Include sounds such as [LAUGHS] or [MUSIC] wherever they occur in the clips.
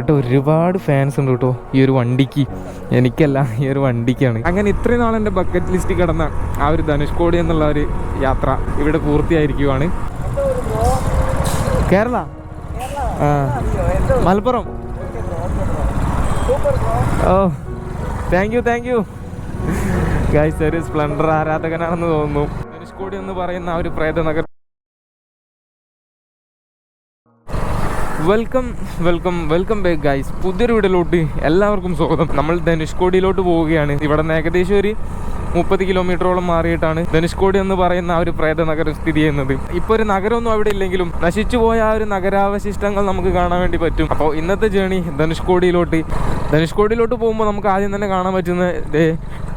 കേട്ടോ ഒരുപാട് ഫാൻസ് ഉണ്ട് കേട്ടോ ഈ ഒരു വണ്ടിക്ക്. എനിക്കല്ല ഈ ഒരു വണ്ടിക്കാണ്. അങ്ങനെ ഇത്രയും നാൾ എന്റെ ബക്കറ്റ് ലിസ്റ്റിൽ കിടന്ന ആ ഒരു ധനുഷ്കോടി എന്നുള്ള ഒരു യാത്ര ഇവിടെ പൂർത്തിയായിരിക്കുവാണ്. Kerala? Malappuram. Oh thank you thank you guys ഒരു സ്പ്ലെൻഡർ ആരാധകനാണെന്ന് തോന്നുന്നു. ധനുഷ്കോടി എന്ന് പറയുന്ന ആ ഒരു പ്രേത Nagar welcome welcome welcome back guys പുതിയൊരു വീടിലോട്ട് എല്ലാവർക്കും സ്വാഗതം. നമ്മൾ ധനുഷ്കോടിയിലോട്ട് പോവുകയാണ്. ഇവിടെ നിന്ന് ഏകദേശം ഒരു മുപ്പത് കിലോമീറ്ററോളം മാറിയിട്ടാണ് ധനുഷ്കോടി എന്ന് പറയുന്ന ആ ഒരു പ്രേത നഗരം സ്ഥിതി ചെയ്യുന്നത്. ഇപ്പോൾ ഒരു നഗരമൊന്നും അവിടെ ഇല്ലെങ്കിലും നശിച്ചുപോയ ആ ഒരു നഗരാവശിഷ്ടങ്ങൾ നമുക്ക് കാണാൻ വേണ്ടി പറ്റും. അപ്പോൾ ഇന്നത്തെ ജേണി ധനുഷ്കോടിയിലോട്ട് ധനുഷ്കോടിയിലോട്ട് പോകുമ്പോൾ നമുക്ക് ആദ്യം തന്നെ കാണാൻ പറ്റുന്ന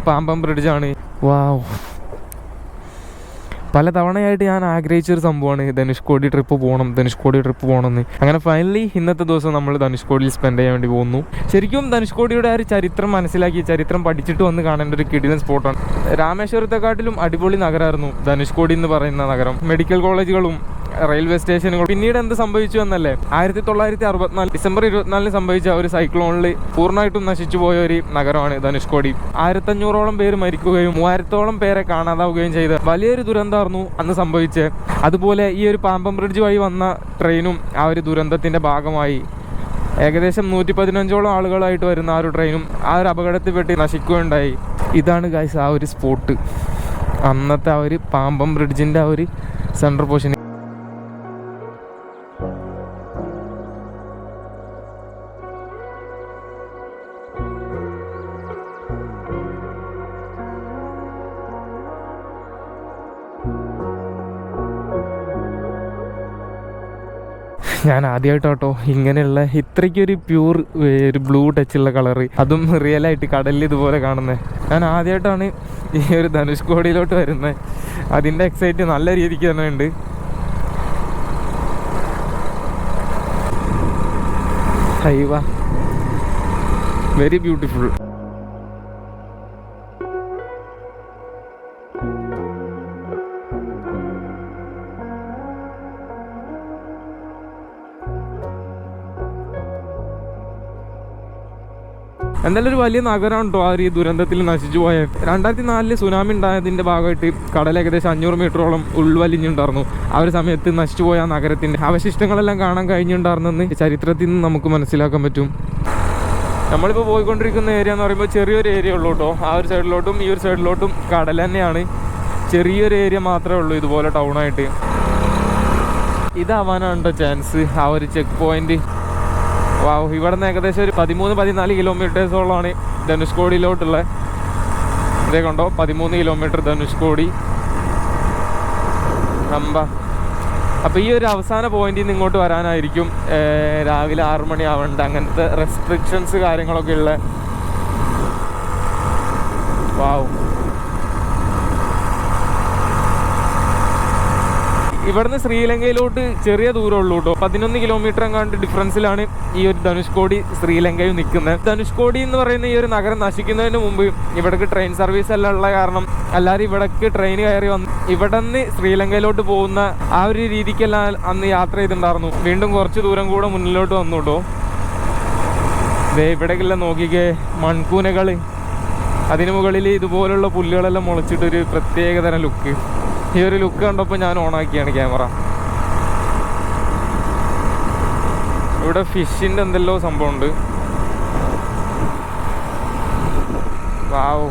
പാമ്പം ബ്രിഡ്ജാണ് വാവ് പല തവണയായിട്ട് ഞാൻ ആഗ്രഹിച്ച ഒരു സംഭവമാണ് ധനുഷ്കോടി ട്രിപ്പ് പോകണം ധനുഷ്കോടി ട്രിപ്പ് പോകണം എന്ന് അങ്ങനെ ഫൈനലി ഇന്നത്തെ ദിവസം നമ്മൾ ധനുഷ്കോടിയിൽ സ്പെൻഡ് ചെയ്യാൻ വേണ്ടി പോകുന്നു. ശരിക്കും ധനുഷ്കോടിയുടെ ആ ഒരു ചരിത്രം മനസ്സിലാക്കി ചരിത്രം പഠിച്ചിട്ട് വന്ന് കാണേണ്ട ഒരു കിടിലൻ സ്പോട്ടാണ് രാമേശ്വരത്തെക്കാട്ടിലും അടിപൊളി നഗരമായിരുന്നു ധനുഷ്കോടി എന്ന് പറയുന്ന നഗരം. മെഡിക്കൽ കോളേജുകളും റെയിൽവേ സ്റ്റേഷനുകൾ പിന്നീട് എന്ത് സംഭവിച്ചു എന്നല്ലേ? ആയിരത്തി തൊള്ളായിരത്തി അറുപത്തിനാല് ഡിസംബർ ഇരുപത്തിനാലിന് സംഭവിച്ച ഒരു സൈക്ലോണിൽ പൂർണമായിട്ടും നശിച്ചു പോയ ഒരു നഗരമാണ് ധനുഷ്കോടി. ആയിരത്തഞ്ഞൂറോളം പേര് മരിക്കുകയും മൂവായിരത്തോളം പേരെ കാണാതാവുകയും ചെയ്ത വലിയൊരു ദുരന്തമായിരുന്നു അന്ന് സംഭവിച്ചത്. അതുപോലെ ഈ ഒരു പാമ്പം ബ്രിഡ്ജ് വഴി വന്ന ട്രെയിനും ആ ഒരു ദുരന്തത്തിന്റെ ഭാഗമായി. ഏകദേശം നൂറ്റി പതിനഞ്ചോളം ആളുകളായിട്ട് വരുന്ന ആ ഒരു ട്രെയിനും ആ ഒരു അപകടത്തിൽ പെട്ടി നശിക്കുകയുണ്ടായി. ഇതാണ് ഗൈസ് ആ ഒരു സ്പോട്ട്. അന്നത്തെ ആ ഒരു പാമ്പം ബ്രിഡ്ജിന്റെ ആ ഒരു സെൻട്രൽ പോർഷൻ ഞാൻ ആദ്യമായിട്ടോ ഇങ്ങനെയുള്ള ഇത്രയ്ക്കൊരു പ്യൂർ ഒരു ബ്ലൂ ടച്ച് ഉള്ള കളറ്. അതും റിയൽ ആയിട്ട് കടലിൽ ഇതുപോലെ കാണുന്നത് ഞാൻ ആദ്യമായിട്ടാണ് ഈ ഒരു ധനുഷ്കോടിയിലോട്ട് വരുന്നത് അതിന്റെ എക്സൈറ്റ് നല്ല രീതിക്ക് തന്നെ ഉണ്ട്. ഹൈവ. വെരി ബ്യൂട്ടിഫുൾ എന്തായാലും ഒരു വലിയ നഗരമാണ് കേട്ടോ ആ ഒരു ദുരന്തത്തിൽ നശിച്ചു പോയത് രണ്ടായിരത്തി നാലിൽ സുനാമി ഉണ്ടായതിന്റെ ഭാഗമായിട്ട് കടൽ ഏകദേശം അഞ്ഞൂറ് മീറ്ററോളം ഉൾവലിഞ്ഞുണ്ടായിരുന്നു. ആ ഒരു സമയത്ത് നശിച്ചു പോയ നഗരത്തിന്റെ അവശിഷ്ടങ്ങളെല്ലാം കാണാൻ കഴിഞ്ഞിട്ടുണ്ടായിരുന്നെന്ന് ചരിത്രത്തിൽ നിന്ന് നമുക്ക് മനസ്സിലാക്കാൻ പറ്റും. നമ്മളിപ്പോൾ പോയിക്കൊണ്ടിരിക്കുന്ന ഏരിയ എന്ന് പറയുമ്പോൾ ചെറിയൊരു ഏരിയ ഉള്ളൂ കേട്ടോ. ആ ഒരു സൈഡിലോട്ടും ഈ ഒരു സൈഡിലോട്ടും കടൽ തന്നെയാണ്. ചെറിയൊരു ഏരിയ മാത്രമേ ഉള്ളൂ ഇതുപോലെ ടൗണായിട്ട് ഇതാവാനാണ് കേട്ടോ ചാൻസ് ആ ഒരു ചെക്ക് പോയിന്റ് ഇവിടെ നിന്ന് ഏകദേശം ഒരു പതിമൂന്ന് പതിനാല് കിലോമീറ്റേഴ്സോളമാണ് ധനുഷ്കോടിയിലോട്ടുള്ള ഇതേ കണ്ടോ പതിമൂന്ന് കിലോമീറ്റർ ധനുഷ്കോടി നമ്പ അപ്പോൾ ഈ ഒരു അവസാന പോയിന്റിൽ നിന്ന് ഇങ്ങോട്ട് വരാനായിരിക്കും. രാവിലെ ആറു മണി ആവേണ്ട. അങ്ങനത്തെ റെസ്ട്രിക്ഷൻസ് കാര്യങ്ങളൊക്കെ ഉള്ള. വാവ് ഇവിടുന്ന് ശ്രീലങ്കയിലോട്ട് ചെറിയ ദൂരം ഉള്ളൂ കേട്ടോ. പതിനൊന്ന് കിലോമീറ്റർ എങ്ങാണ്ട് ഡിഫറൻസിലാണ് ഈ ഒരു ധനുഷ്കോടി ശ്രീലങ്കയിൽ നിൽക്കുന്നത്. ധനുഷ്കോടി എന്ന് പറയുന്ന ഈ ഒരു നഗരം നശിക്കുന്നതിന് മുമ്പ് ഇവിടേക്ക് ട്രെയിൻ സർവീസ് എല്ലാം ഉള്ള കാരണം എല്ലാവരും ഇവിടേക്ക് ട്രെയിൻ കയറി വന്ന് ഇവിടെ നിന്ന് ശ്രീലങ്കയിലോട്ട് പോകുന്ന ആ ഒരു രീതിക്കെല്ലാം അന്ന് യാത്ര ചെയ്തിട്ടുണ്ടായിരുന്നു. വീണ്ടും കുറച്ച് ദൂരം കൂടെ മുന്നിലോട്ട് വന്നു കേട്ടോ. ദേ ഇവിടേക്കെല്ലാം നോക്കിക്കേ മൺകൂനകൾ അതിനു മുകളിൽ ഇതുപോലുള്ള പുല്ലുകളെല്ലാം മുളച്ചിട്ടൊരു പ്രത്യേകതരം ലുക്ക് ഈ ഒരു ലുക്ക് കണ്ടപ്പോൾ ഞാൻ ഓണാക്കിയാണ് ക്യാമറ ഇവിടെ ഫിഷിന്റെ എന്തെല്ലോ സംഭവമുണ്ട്. വാവ്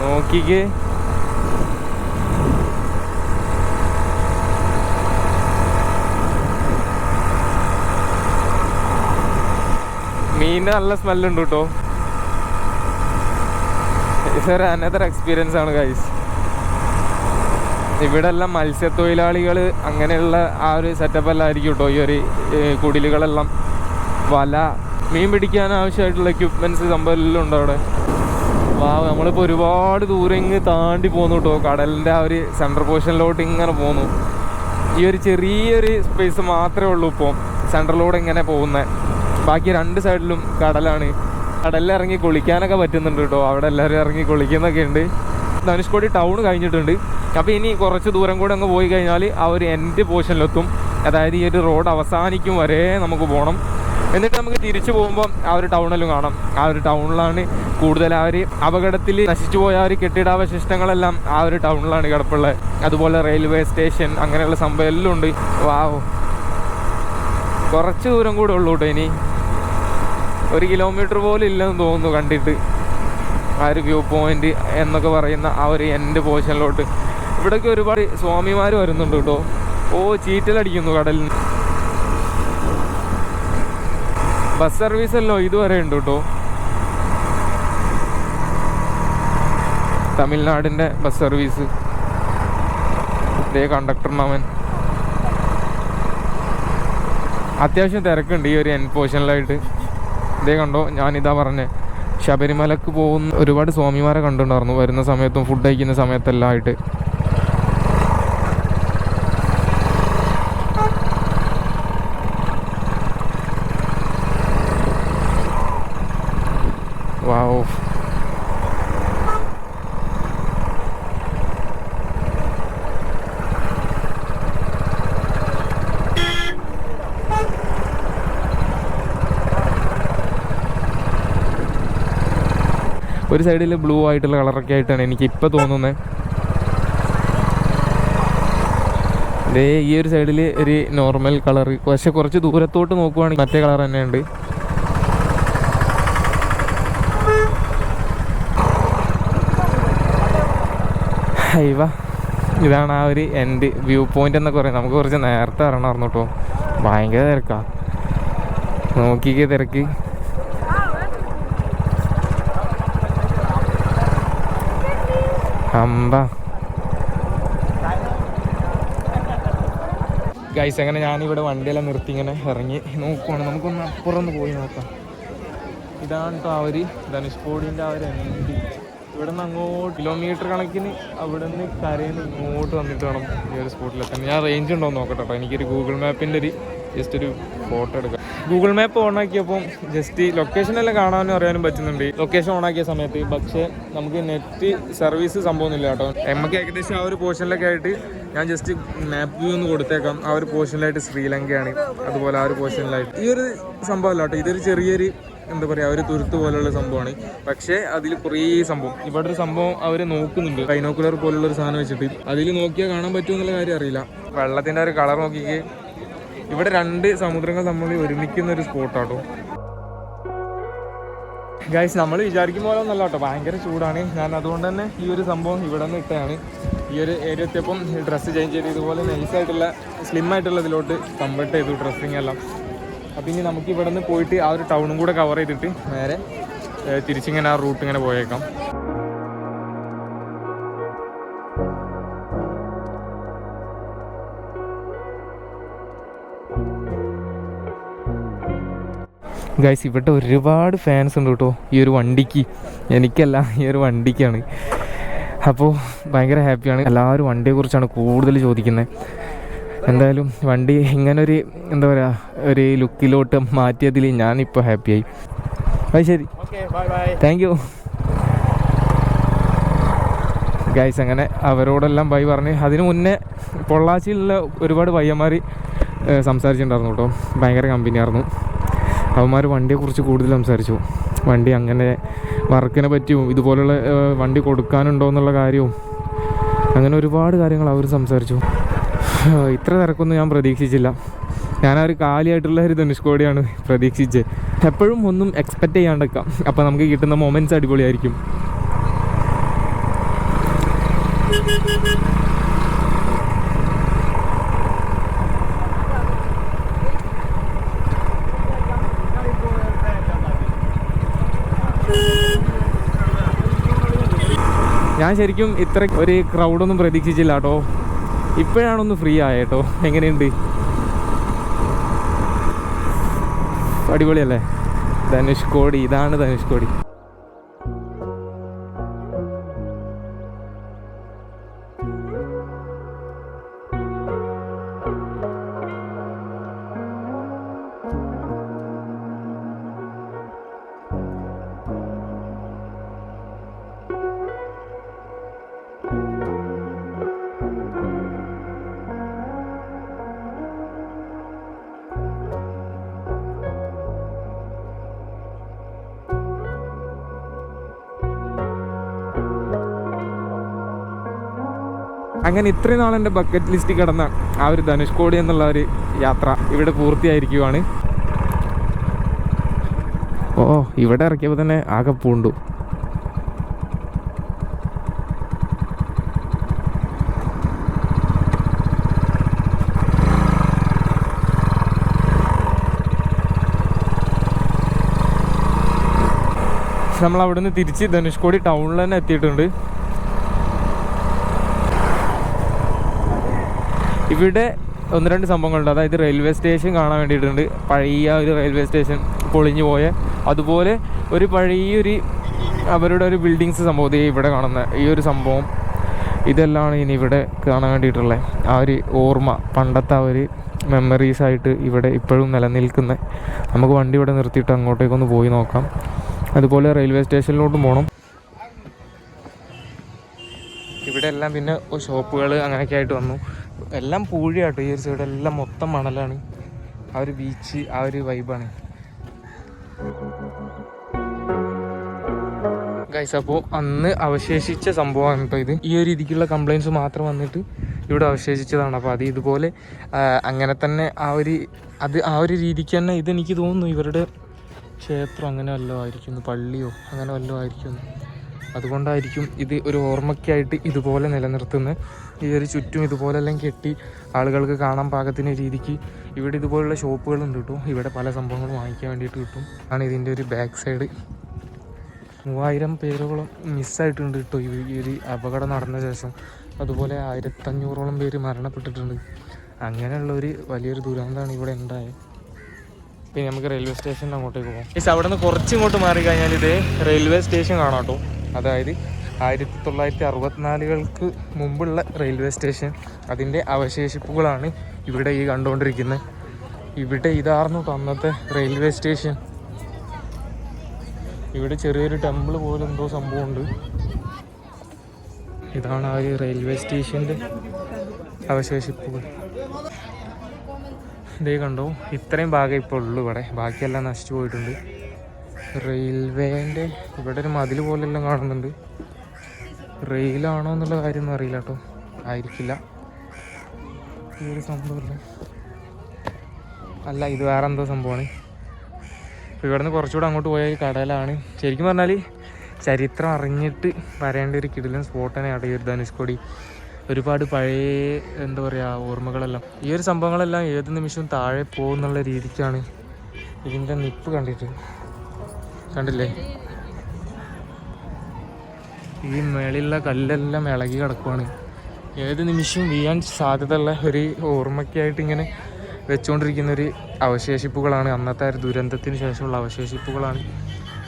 നോക്കിക്കേ. മീനിന് നല്ല സ്മെല്ലുണ്ട് കേട്ടോ ഇതൊരു അനദർ എക്സ്പീരിയൻസ് ആണ് ഗൈസ് ഇവിടെ എല്ലാം മത്സ്യത്തൊഴിലാളികൾ അങ്ങനെയുള്ള ആ ഒരു സെറ്റപ്പ് എല്ലാം ആയിരിക്കും കേട്ടോ ഈ ഒരു കുടിലുകളെല്ലാം. വല മീൻ പിടിക്കാൻ ആവശ്യമായിട്ടുള്ള എക്യുപ്മെന്റ്സ് സംഭവമെല്ലാം ഉണ്ട് അവിടെ? വാ നമ്മളിപ്പോൾ ഒരുപാട് ദൂരം ഇങ്ങ് താണ്ടി പോന്നു കേട്ടോ കടലിന്റെ ആ ഒരു സെൻട്രൽ പോർഷനിലോട്ട് ഇങ്ങനെ പോന്നു. ഈ ഒരു ചെറിയൊരു സ്പേസ് മാത്രമേ ഉള്ളൂ ഇപ്പോൾ സെൻട്രലിലൂടെ ഇങ്ങനെ പോകുന്നത് ബാക്കി രണ്ട് സൈഡിലും കടലാണ്. കടലിൽ ഇറങ്ങി കുളിക്കാനൊക്കെ പറ്റുന്നുണ്ട് കേട്ടോ അവിടെ എല്ലാവരും ഇറങ്ങി കുളിക്കുന്നൊക്കെ ഉണ്ട്. ധനുഷ്കോടി ടൗൺ കഴിഞ്ഞിട്ടുണ്ട്. അപ്പോൾ ഇനി കുറച്ച് ദൂരം കൂടെ അങ്ങ് പോയി കഴിഞ്ഞാൽ ആ ഒരു എൻഡ് പോർഷനിലെത്തും അതായത് ഈ ഒരു റോഡ് അവസാനിക്കും വരെ നമുക്ക് പോകണം എന്നിട്ട് നമുക്ക് തിരിച്ചു പോകുമ്പോൾ ആ ഒരു ടൗണിലും കാണാം. ആ ഒരു ടൗണിലാണ് കൂടുതൽ ആ ഒരു അപകടത്തിൽ നശിച്ചു പോയ ആ ഒരു കെട്ടിടാവശിഷ്ടങ്ങളെല്ലാം ആ ഒരു ടൗണിലാണ് കിടപ്പുള്ളത്. അതുപോലെ റെയിൽവേ സ്റ്റേഷൻ അങ്ങനെയുള്ള സംഭവം എല്ലാം ഉണ്ട്. വാവ് കുറച്ച് ദൂരം കൂടെ ഉള്ളൂ കേട്ടോ ഇനി. ഒരു കിലോമീറ്റർ പോലും ഇല്ലെന്ന് തോന്നുന്നു കണ്ടിട്ട്. ആ ഒരു വ്യൂ പോയിന്റ് എന്നൊക്കെ പറയുന്ന ആ ഒരു എന്റെ പോർഷനിലോട്ട് ഇവിടേക്ക് ഒരുപാട് സ്വാമിമാർ വരുന്നുണ്ട് കേട്ടോ. ഓ ചീറ്റലടിക്കുന്നു കടലിൽ ബസ് സർവീസ് അല്ലോ ഇതുവരെ ഉണ്ട് കേട്ടോ. തമിഴ്നാടിന്റെ ബസ് സർവീസ് ഇതേ കണ്ടക്ടർ മാമൻ അത്യാവശ്യം തിരക്കുണ്ട് ഈ ഒരു എൻ പോർഷനിലായിട്ട് ഇതേ കണ്ടോ ഞാനിതാ പറഞ്ഞേ. ശബരിമലക്ക് പോകുന്ന ഒരുപാട് സ്വാമിമാരെ കണ്ടുണ്ടായിരുന്നു വരുന്ന സമയത്തും ഫുഡ് കഴിക്കുന്ന സമയത്തെല്ലാം ആയിട്ട് വാവ് ഒരു സൈഡിൽ ബ്ലൂ ആയിട്ടുള്ള കളറൊക്കെ ആയിട്ടാണ് എനിക്ക് ഇപ്പോൾ തോന്നുന്നത് ദേ ഈ ഒരു സൈഡിൽ ഒരു നോർമൽ കളർ. പക്ഷെ കുറച്ച് ദൂരത്തോട്ട് നോക്കുവാണെങ്കിൽ മറ്റേ കളർ തന്നെയുണ്ട്. ഹൈവ. ഇതാണ് ആ ഒരു എൻഡ് വ്യൂ പോയിന്റ് എന്നൊക്കെ പറയാം. നമുക്ക് കുറച്ച് നേരത്തെ ഇറങ്ങണമായിരുന്നു കേട്ടോ ഭയങ്കര തിരക്കാ. നോക്കിക്കേ തിരക്ക്. അമ്പ. ഗൈസ് എങ്ങനെ ഞാനിവിടെ വണ്ടിയെല്ലാം നിർത്തി ഇങ്ങനെ ഇറങ്ങി നോക്കുവാണ്. നമുക്കൊന്ന് അപ്പുറം പോയി നോക്കാം. ഇതാണ് കേട്ടോ ആ ഒരു ധനുഷ്കോടിന്റെ ആ ഒരു ഇവിടെ നിന്ന് അങ്ങോട്ട് കിലോമീറ്റർ കണക്കിന് അവിടെ നിന്ന് കരയിൽ നിന്ന് ഇങ്ങോട്ട് വന്നിട്ട് വേണം ഈ ഒരു സ്പോട്ടിലെത്താൻ ഞാൻ റേഞ്ച് ഉണ്ടോ എന്ന് നോക്കട്ടെ കേട്ടോ എനിക്കൊരു ഗൂഗിൾ മാപ്പിന്റെ ഒരു ജസ്റ്റ് ഒരു ഫോട്ടോ എടുക്കാം. ഗൂഗിൾ മാപ്പ് ഓൺ ആക്കിയപ്പോൾ ജസ്റ്റ് ലൊക്കേഷനെല്ലാം കാണാനും അറിയാനും പറ്റുന്നുണ്ട്. ലൊക്കേഷൻ ഓൺ ആക്കിയ സമയത്ത്. പക്ഷേ നമുക്ക് നെറ്റ് സർവീസ് സംഭവമൊന്നുമില്ല കേട്ടോ. നമുക്ക് ഏകദേശം ആ ഒരു പോർഷനിലൊക്കെ ആയിട്ട് ഞാൻ ജസ്റ്റ് മാപ്പ് വ്യൂ ഒന്ന് കൊടുത്തേക്കാം. ആ ഒരു പോർഷനിലായിട്ട് ശ്രീലങ്കയാണ്. അതുപോലെ ആ ഒരു പോർഷനിലായിട്ട് ഈ ഒരു സംഭവമല്ല കേട്ടോ. ഇതൊരു ചെറിയൊരു എന്താ പറയുക ഒരു തുരുത്ത് പോലുള്ള സംഭവമാണ്. പക്ഷേ അതിൽ കുറേ സംഭവം. ഇവിടെ ഒരു സംഭവം അവർ നോക്കുന്നുണ്ട്. ബൈനോക്കുലർ പോലുള്ള ഒരു സാധനം വെച്ചിട്ട്. അതിൽ നോക്കിയാൽ കാണാൻ പറ്റുമെന്നുള്ള കാര്യം അറിയില്ല. വെള്ളത്തിന്റെ ഒരു കളർ നോക്കിക്കേ. ഇവിടെ രണ്ട് സമുദ്രങ്ങൾ തമ്മിൽ ഒരുമിക്കുന്ന ഒരു സ്പോട്ടാട്ടോ. ഗൈസ് നമ്മൾ വിചാരിക്കും പോലെ ഒന്നല്ല കേട്ടോ. ഭയങ്കര ചൂടാണ്. ഞാൻ അതുകൊണ്ട് തന്നെ ഈ ഒരു സംഭവം ഇവിടെ നിന്ന് ഇട്ടതാണ്. ഈ ഒരു ഏരിയ എത്തിയപ്പം ഡ്രസ്സ് ചേഞ്ച് ചെയ്ത് ഇതുപോലെ നൈസായിട്ടുള്ള സ്ലിം ആയിട്ടുള്ള ഇതിലോട്ട് കംപ്ലീറ്റ് ചെയ്തു ഡ്രസ്സിങ് എല്ലാം. അപ്പം ഇനി നമുക്ക് ഇവിടെ നിന്ന് പോയിട്ട് ആ ഒരു ടൗണും കൂടെ കവർ ചെയ്തിട്ട് നേരെ തിരിച്ചിങ്ങനെ ആ റൂട്ട് ഇങ്ങനെ പോയേക്കാം. ഗൈസ് ഇവിടെ ഒരുപാട് ഫാൻസ് ഉണ്ട് കേട്ടോ. ഈ ഒരു വണ്ടിക്ക്. എനിക്കല്ല ഈ ഒരു വണ്ടിക്കാണ്. അപ്പോൾ ഭയങ്കര ഹാപ്പിയാണ് എല്ലാവരും വണ്ടിയെക്കുറിച്ചാണ് കൂടുതൽ ചോദിക്കുന്നത്. എന്തായാലും വണ്ടി ഇങ്ങനൊരു എന്താ പറയുക ഒരു ലുക്കിലോട്ട് മാറ്റിയതിൽ ഞാനിപ്പോൾ ഹാപ്പിയായി അത് ശരി. താങ്ക് യു ഗൈസ് അങ്ങനെ അവരോടെല്ലാം ബൈ പറഞ്ഞ്. അതിന് മുന്നേ പൊള്ളാച്ചിയിലുള്ള ഒരുപാട് പയ്യന്മാർ സംസാരിച്ചിട്ടുണ്ടായിരുന്നു കേട്ടോ. ഭയങ്കര കമ്പനിയായിരുന്നു അവന്മാർ വണ്ടിയെക്കുറിച്ച് കൂടുതൽ സംസാരിച്ചു. വണ്ടി അങ്ങനെ വർക്കിനെ പറ്റിയും ഇതുപോലുള്ള വണ്ടി കൊടുക്കാനുണ്ടോ എന്നുള്ള കാര്യവും അങ്ങനെ ഒരുപാട് കാര്യങ്ങൾ അവർ സംസാരിച്ചു. ഇത്ര തിരക്കൊന്നും ഞാൻ പ്രതീക്ഷിച്ചില്ല. ഞാൻ ഒരു കാലിയായിട്ടുള്ള ഒരു ധനുഷ്കോടിയാണ് പ്രതീക്ഷിച്ചത്. എപ്പോഴും ഒന്നും എക്സ്പെക്റ്റ് ചെയ്യാണ്ടിരിക്കാം. അപ്പോൾ നമുക്ക് കിട്ടുന്ന മൊമെന്റ്സ് അടിപൊളിയായിരിക്കും. ഞാൻ ശരിക്കും ഇത്ര ഒരു ക്രൗഡൊന്നും പ്രതീക്ഷിച്ചില്ല കേട്ടോ ഇപ്പോഴാണൊന്ന് ഫ്രീ ആയേട്ടോ എങ്ങനെയുണ്ട്? അടിപൊളിയല്ലേ? ധനുഷ്കോടി ഇതാണ് ധനുഷ്കോടി അങ്ങനെ ഇത്രയും നാൾ എന്റെ ബക്കറ്റ് ലിസ്റ്റിൽ കിടന്ന ആ ഒരു ധനുഷ്കോടി എന്നുള്ള ഒരു യാത്ര ഇവിടെ പൂർത്തിയായിരിക്കുവാണ്. ഓ ഇവിടെ ഇറക്കിയപ്പോൾ തന്നെ ആകെ പൂണ്ടു. നമ്മൾ അവിടുന്ന് തിരിച്ച് ധനുഷ്കോടി ടൗണിൽ തന്നെ എത്തിയിട്ടുണ്ട്. ഇവിടെ ഒന്ന് രണ്ട് സംഭവങ്ങളുണ്ട്. അതായത് റെയിൽവേ സ്റ്റേഷൻ കാണാൻ വേണ്ടിയിട്ടുണ്ട്. പഴയ ഒരു റെയിൽവേ സ്റ്റേഷൻ പൊളിഞ്ഞു പോയ അതുപോലെ ഒരു പഴയൊരു അവരുടെ ഒരു ബിൽഡിങ്സ് സംഭവം. ഇവിടെ കാണുന്ന ഈ ഒരു സംഭവം. ഇതെല്ലാം ഇനി ഇവിടെ കാണാൻ വേണ്ടിയിട്ടുള്ളത് ആ ഒരു ഓർമ്മ പണ്ടത്തെ ആ ഒരു മെമ്മറീസ് ആയിട്ട് ഇവിടെ ഇപ്പോഴും നിലനിൽക്കുന്ന. നമുക്ക് വണ്ടി ഇവിടെ നിർത്തിയിട്ട് അങ്ങോട്ടേക്കൊന്ന് പോയി നോക്കാം. അതുപോലെ റെയിൽവേ സ്റ്റേഷനിലോട്ടും പോകണം ഇവിടെ എല്ലാം പിന്നെ ഷോപ്പുകൾ അങ്ങനെയൊക്കെ ആയിട്ട് വന്നു. എല്ലാം പൂഴിയാട്ടോ ഈ ഒരു സൈഡ് എല്ലാം മൊത്തം മണലാണ്. ആ ഒരു ബീച്ച് ആ ഒരു വൈബാണ് ഗൈസ് അപ്പോൾ അന്ന് അവശേഷിച്ച സംഭവമാണ് കേട്ടോ ഇത്. ഈ ഒരു രീതിക്കുള്ള കംപ്ലയിൻസ് മാത്രം വന്നിട്ട് ഇവിടെ അവശേഷിച്ചതാണ്. അപ്പോൾ അത് ഇതുപോലെ അങ്ങനെ തന്നെ ആ ഒരു അത് ആ ഒരു രീതിക്ക് തന്നെ ഇതെനിക്ക് തോന്നുന്നു ഇവരുടെ ക്ഷേത്രം അങ്ങനെ വല്ലതും ആയിരിക്കുന്നു പള്ളിയോ അങ്ങനെ വല്ലതും ആയിരിക്കുന്നു. അതുകൊണ്ടായിരിക്കും ഇത് ഒരു ഓർമ്മയ്ക്കായിട്ട് ഇതുപോലെ നിലനിർത്തുന്നത്. ഈ ഒരു ചുറ്റും ഇതുപോലെല്ലാം കെട്ടി ആളുകൾക്ക് കാണാൻ പാകത്തിന് രീതിക്ക് ഇവിടെ ഇതുപോലുള്ള ഷോപ്പുകളുണ്ട് കേട്ടോ. ഇവിടെ പല സംഭവങ്ങളും വാങ്ങിക്കാൻ വേണ്ടിയിട്ട് കിട്ടും. ആണ് ഇതിന്റെ ഒരു ബാക്ക് സൈഡ്. മൂവായിരം പേരോളം മിസ്സായിട്ടുണ്ട് കേട്ടോ ഈ ഒരു അപകടം നടന്ന ശേഷം. അതുപോലെ ആയിരത്തഞ്ഞൂറോളം പേര് മരണപ്പെട്ടിട്ടുണ്ട്. അങ്ങനെയുള്ള ഒരു വലിയൊരു ദുരന്തമാണ് ഇവിടെ ഉണ്ടായത്. പിന്നെ നമുക്ക് റെയിൽവേ സ്റ്റേഷനിൽ അങ്ങോട്ടേക്ക് പോകാം അവിടെ നിന്ന് കുറച്ച് ഇങ്ങോട്ട് മാറി കഴിഞ്ഞാൽ ഇത് റെയിൽവേ സ്റ്റേഷൻ കാണാം കേട്ടോ. അതായത് ആയിരത്തി തൊള്ളായിരത്തി അറുപത്തിനാലുകൾക്ക് മുമ്പുള്ള റെയിൽവേ സ്റ്റേഷൻ അതിന്റെ അവശേഷിപ്പുകളാണ് ഇവിടെ ഈ കണ്ടുകൊണ്ടിരിക്കുന്നത്. ഇവിടെ ഇതായിരുന്നു അന്നത്തെ റെയിൽവേ സ്റ്റേഷൻ. ഇവിടെ ചെറിയൊരു ടെമ്പിൾ പോലെ എന്തോ സംഭവമുണ്ട്. ഇതാണ് ആ ഒരു റെയിൽവേ സ്റ്റേഷന്റെ അവശേഷിപ്പുകൾ. ഇതേ കണ്ടോ ഇത്രയും ഭാഗം ഇപ്പോൾ ഉള്ളൂ ഇവിടെ. ബാക്കിയെല്ലാം നശിച്ചു പോയിട്ടുണ്ട്. റെയിൽവേന്റെ ഇവിടെ ഒരു മതിൽ പോലെല്ലാം കാണുന്നുണ്ട്. റെയിലാണോ എന്നുള്ള കാര്യമൊന്നും അറിയില്ല കേട്ടോ. ആയിരിക്കില്ല. ഈ ഒരു സംഭവമില്ല? അല്ല ഇത് വേറെ എന്തോ സംഭവമാണ്. അപ്പോൾ ഇവിടെ നിന്ന് കുറച്ചുകൂടെ അങ്ങോട്ട് പോയ ഒരു കടലാണ്. ശരിക്കും പറഞ്ഞാൽ ചരിത്രം അറിഞ്ഞിട്ട് വരേണ്ട ഒരു കിടിലൻ സ്പോട്ട് തന്നെയാണ് ഈ ഒരു ധനുഷ്കോടി ഒരുപാട് പഴയ എന്താ പറയുക ഓർമ്മകളെല്ലാം. ഈ ഒരു സംഭവങ്ങളെല്ലാം ഏത് നിമിഷവും താഴെ പോകുന്നുള്ള രീതിക്കാണ് ഇതിന്റെ നിപ്പ് കണ്ടിട്ട്. കണ്ടില്ലേ? ഈ മേളിലുള്ള കല്ലെല്ലാം ഇളകി കിടക്കുവാണ്. ഏത് നിമിഷവും വീഴാൻ സാധ്യതയുള്ള ഒരു ഓർമ്മയ്ക്കായിട്ട് ഇങ്ങനെ വെച്ചുകൊണ്ടിരിക്കുന്ന ഒരു അവശേഷിപ്പുകളാണ്. അന്നത്തെ ഒരു ദുരന്തത്തിന് ശേഷമുള്ള അവശേഷിപ്പുകളാണ്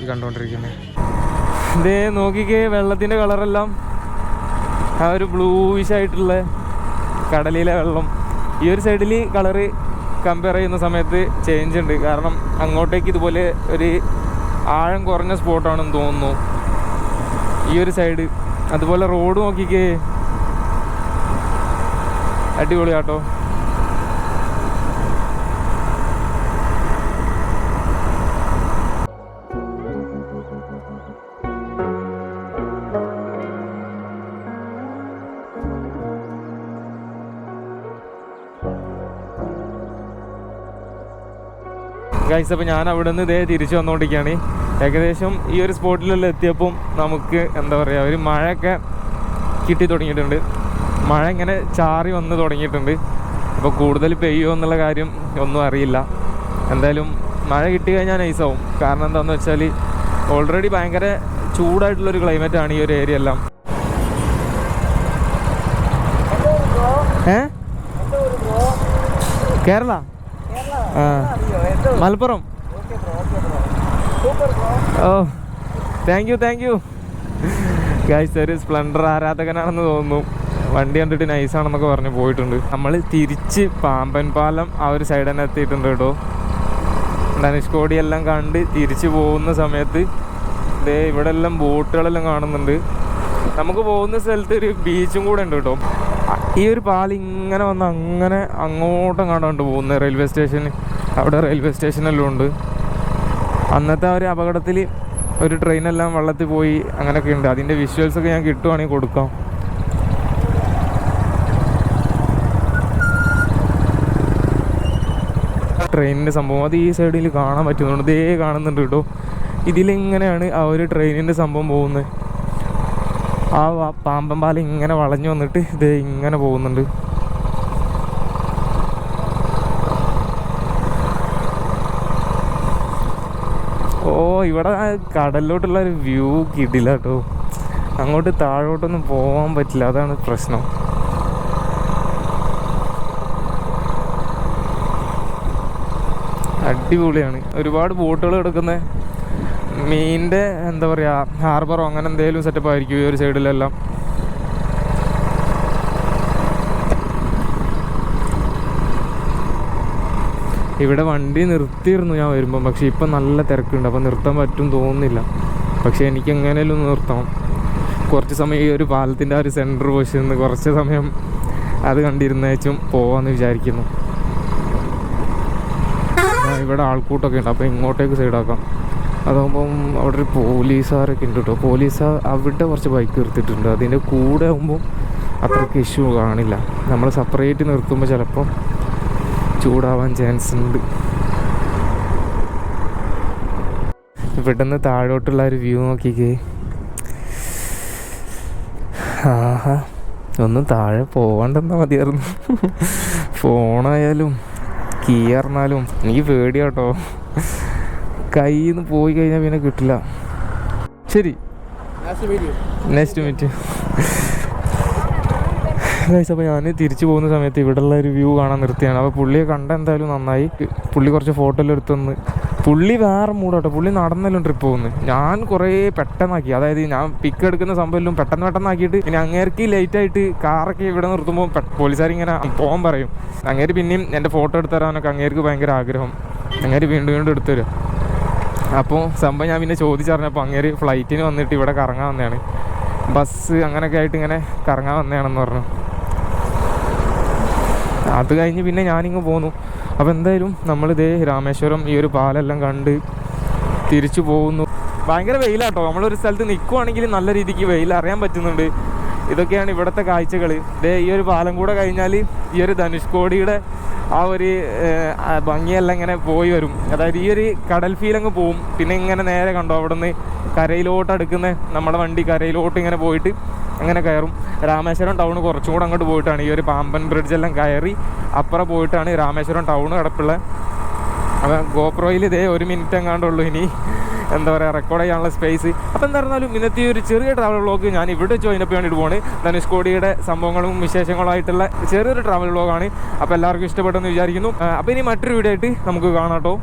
ഈ കണ്ടുകൊണ്ടിരിക്കുന്നത് ഇതേ നോക്കിക്കേ വെള്ളത്തിന്റെ കളറെല്ലാം. ആ ഒരു ബ്ലൂയിഷ് ആയിട്ടുള്ള കടലിലെ വെള്ളം. ഈ ഒരു സൈഡിൽ കളറ് കമ്പയർ ചെയ്യുന്ന സമയത്ത് ചേഞ്ച് ഉണ്ട്. കാരണം അങ്ങോട്ടേക്ക് ഇതുപോലെ ഒരു ആഴം കുറഞ്ഞ സ്പോട്ടാണെന്ന് തോന്നുന്നു. ഈ ഒരു സൈഡ് അതുപോലെ റോഡ് നോക്കിക്കേ. അടിപൊളിയാട്ടോ. ഗൈസ് അപ്പോൾ ഞാൻ അവിടെ നിന്ന് ഇതേ തിരിച്ചു വന്നുകൊണ്ടിരിക്കുകയാണ് ഏകദേശം ഈ ഒരു സ്പോട്ടിലെല്ലാം എത്തിയപ്പം നമുക്ക് എന്താ പറയുക ഒരു മഴയൊക്കെ കിട്ടി തുടങ്ങിയിട്ടുണ്ട്. മഴ ഇങ്ങനെ ചാറി വന്ന് തുടങ്ങിയിട്ടുണ്ട്. അപ്പോൾ കൂടുതൽ പെയ്യുമോ എന്നുള്ള കാര്യം ഒന്നും അറിയില്ല. എന്തായാലും മഴ കിട്ടി കഴിഞ്ഞാൽ നൈസാവും കാരണം എന്താണെന്ന് വെച്ചാൽ ഓൾറെഡി ഭയങ്കര ചൂടായിട്ടുള്ളൊരു ആണ് ഈ ഒരു ഏരിയ എല്ലാം. ഏ? Kerala? Malappuram. Oh thank you thank you guys ഒരു സ്പ്ലെൻഡർ ആരാധകനാണെന്ന് തോന്നുന്നു. വണ്ടി കണ്ടിട്ട് നൈസാണെന്നൊക്കെ പറഞ്ഞ് പോയിട്ടുണ്ട്. നമ്മൾ തിരിച്ച് പാമ്പൻ പാലം ആ ഒരു സൈഡ് തന്നെ എത്തിയിട്ടുണ്ട് കേട്ടോ. ധനുഷ്കോടി എല്ലാം കണ്ട് തിരിച്ച് പോകുന്ന സമയത്ത് ദേ ഇവിടെ എല്ലാം ബോട്ടുകളെല്ലാം കാണുന്നുണ്ട്. നമുക്ക് പോകുന്ന സ്ഥലത്ത് ഒരു ബീച്ചും കൂടെ ഉണ്ട് കേട്ടോ. ഈ ഒരു പാൽ ഇങ്ങനെ വന്ന് അങ്ങനെ അങ്ങോട്ടും കാണാണ്ട് പോകുന്ന റെയിൽവേ സ്റ്റേഷനിൽ അവിടെ റെയിൽവേ സ്റ്റേഷനെല്ലാം ഉണ്ട്. അന്നത്തെ ഒരു അപകടത്തിൽ ഒരു ട്രെയിനെല്ലാം വെള്ളത്തിൽ പോയി അങ്ങനെയൊക്കെ ഉണ്ട്. അതിന്റെ വിഷ്വൽസൊക്കെ ഞാൻ കിട്ടുവാണെങ്കിൽ കൊടുക്കാം. ട്രെയിനിന്റെ സംഭവം. അത് ഈ സൈഡിൽ കാണാൻ പറ്റുന്നുണ്ട്. ഇതേ കാണുന്നുണ്ട് കേട്ടോ ഇതിലിങ്ങനെയാണ് ആ ഒരു ട്രെയിനിന്റെ സംഭവം പോകുന്നത്. ആ പാമ്പൻ പാലം ഇങ്ങനെ വളഞ്ഞു വന്നിട്ട് ഇത് ഇങ്ങനെ പോകുന്നുണ്ട്. ഓ ഇവിടെ കടലിലോട്ടുള്ള ഒരു വ്യൂ കിടില്ല കേട്ടോ അങ്ങോട്ട് താഴോട്ടൊന്നും പോകാൻ പറ്റില്ല. അതാണ് പ്രശ്നം. അടിപൊളിയാണ്. ഒരുപാട് ബോട്ടുകൾ കിടക്കുന്ന. മീനിന്റെ എന്താ പറയുക ഹാർബറോ അങ്ങനെ എന്തെങ്കിലും സെറ്റപ്പ് ആയിരിക്കും ഈ ഒരു സൈഡിലെല്ലാം ഇവിടെ വണ്ടി നിർത്തിയിരുന്നു ഞാൻ വരുമ്പം പക്ഷേ ഇപ്പം നല്ല തിരക്കുണ്ട് അപ്പം നിർത്താൻ പറ്റും തോന്നുന്നില്ല. പക്ഷേ എനിക്ക് എങ്ങനെയും നിർത്തണം. കുറച്ച് സമയം ഈ ഒരു പാലത്തിന്റെ ആ ഒരു സെന്റർ നിന്ന് കുറച്ച് സമയം അത് കണ്ടിരുന്നേച്ചും പോവാന്ന് വിചാരിക്കുന്നു. ഇവിടെ ആൾക്കൂട്ടമൊക്കെ ഉണ്ട് അപ്പോൾ ഇങ്ങോട്ടേക്ക് സൈഡാക്കാം അതാകുമ്പം അവിടെ ഒരു പോലീസുകാരൊക്കെ ഉണ്ട് കേട്ടോ പോലീസ് അവിടെ കുറച്ച് ബൈക്ക് നിർത്തിയിട്ടുണ്ട്. അതിന്റെ കൂടെ ആകുമ്പോൾ അത്രയ്ക്ക് ഇഷ്യൂ കാണില്ല. നമ്മൾ സെപ്പറേറ്റ് നിർത്തുമ്പോൾ ചിലപ്പം ചൂടാവാൻ ചാൻസ് ഉണ്ട്. ഇവിടുന്ന് താഴോട്ടുള്ള ഒരു വ്യൂ നോക്കിക്കേ. ആഹാ. ഒന്ന് താഴെ പോവാണ്ടെന്നാ മതിയായിരുന്നു. [LAUGHS] ഫോണായാലും കീ അറിഞ്ഞാലും എനിക്ക് പേടിയാട്ടോ. നിന്ന് പോയി കഴിഞ്ഞാൽ പിന്നെ കിട്ടില്ല. ശരി. നെക്സ്റ്റ് മീറ്റ് ഗൈസ് അപ്പോൾ ഞാൻ തിരിച്ചു പോകുന്ന സമയത്ത് ഇവിടെയുള്ള ഒരു വ്യൂ കാണാൻ നിർത്തിയാണ്. അപ്പോൾ പുള്ളിയെ കണ്ട എന്തായാലും നന്നായി. പുള്ളി കുറച്ച് ഫോട്ടോ എല്ലാം എടുത്തു പുള്ളി വേറെ മൂടാട്ടോ. പുള്ളി നടന്നല്ലോ ട്രിപ്പ് പോകുന്നു. ഞാൻ കുറേ പെട്ടെന്നാക്കി. അതായത് ഞാൻ പിക്ക് എടുക്കുന്ന സംഭവം പെട്ടെന്ന് പെട്ടെന്നാക്കിയിട്ട് ഇനി അങ്ങേർക്ക് ലേറ്റ് ആയിട്ട് കാറൊക്കെ ഇവിടെ നിർത്തുമ്പോൾ പോലീസുകാർ ഇങ്ങനെ പോകാൻ പറയും. അങ്ങേര് പിന്നെയും എന്റെ ഫോട്ടോ എടുത്തു തരാനൊക്കെ അങ്ങേർക്ക് ഭയങ്കര ആഗ്രഹം. അങ്ങേര് വീണ്ടും വീണ്ടും എടുത്തു തരും. അപ്പോൾ സംഭവം ഞാൻ പിന്നെ ചോദിച്ചറിഞ്ഞപ്പോൾ അങ്ങേര് ഫ്ലൈറ്റിന് വന്നിട്ട് ഇവിടെ കറങ്ങാൻ വന്നതാണ്. ബസ് അങ്ങനെയൊക്കെ ആയിട്ട് ഇങ്ങനെ കറങ്ങാൻ വന്നതാണെന്ന് പറഞ്ഞു. അത് കഴിഞ്ഞ് പിന്നെ ഞാനിങ്ങ് പോന്നു. അപ്പോൾ എന്തായാലും നമ്മളിതേ രാമേശ്വരം ഈ ഒരു പാലെല്ലാം കണ്ട് തിരിച്ചു പോകുന്നു. ഭയങ്കര വെയിലാട്ടോ. നമ്മളൊരു സ്ഥലത്ത് നിൽക്കുവാണെങ്കിൽ നല്ല രീതിക്ക് വെയിൽ അറിയാൻ പറ്റുന്നുണ്ട്. ഇതൊക്കെയാണ് ഇവിടുത്തെ കാഴ്ചകൾ ഇതേ ഈ ഒരു പാലം കൂടെ കഴിഞ്ഞാൽ ഈ ഒരു ധനുഷ്കോടിയുടെ ആ ഒരു ഭംഗിയെല്ലാം ഇങ്ങനെ പോയി വരും. അതായത് ഈ ഒരു കടൽ ഫീൽ അങ്ങ് പോവും. പിന്നെ ഇങ്ങനെ നേരെ കണ്ടോ അവിടെ നിന്ന് കരയിലോട്ട് അടുക്കുന്ന നമ്മുടെ വണ്ടി കരയിലോട്ട് ഇങ്ങനെ പോയിട്ട് അങ്ങനെ കയറും. രാമേശ്വരം ടൗൺ കുറച്ചും കൂടെ അങ്ങോട്ട് പോയിട്ടാണ്. ഈ ഒരു പാമ്പൻ ബ്രിഡ്ജ് എല്ലാം കയറി അപ്പുറം പോയിട്ടാണ് രാമേശ്വരം ടൗൺ കിടപ്പുള്ളത് അപ്പം ഗോപ്രോയിൽ ഇതേ ഒരു മിനിറ്റ് എങ്ങാണ്ടുള്ളൂ ഇനി. എന്താ പറയുക റെക്കോർഡ് ചെയ്യാനുള്ള സ്പേസ് അപ്പോൾ എന്തായിരുന്നാലും ഇന്നത്തെ ഒരു ചെറിയ ട്രാവൽ വ്ളോഗ് ഞാൻ ഇവിടെ ജോയിൻ അപ്പ് വേണ്ടിയിട്ട് പോണ് ധനുഷ്കോടിയുടെ സംഭവങ്ങളും വിശേഷങ്ങളായിട്ടുള്ള ചെറിയൊരു ട്രാവൽ വ്ളോഗാണ് അപ്പോൾ എല്ലാവർക്കും ഇഷ്ടപ്പെട്ടെന്ന് വിചാരിക്കുന്നു. അപ്പോൾ ഇനി മറ്റൊരു വീഡിയോ ആയിട്ട് നമുക്ക് കാണാം കേട്ടോ.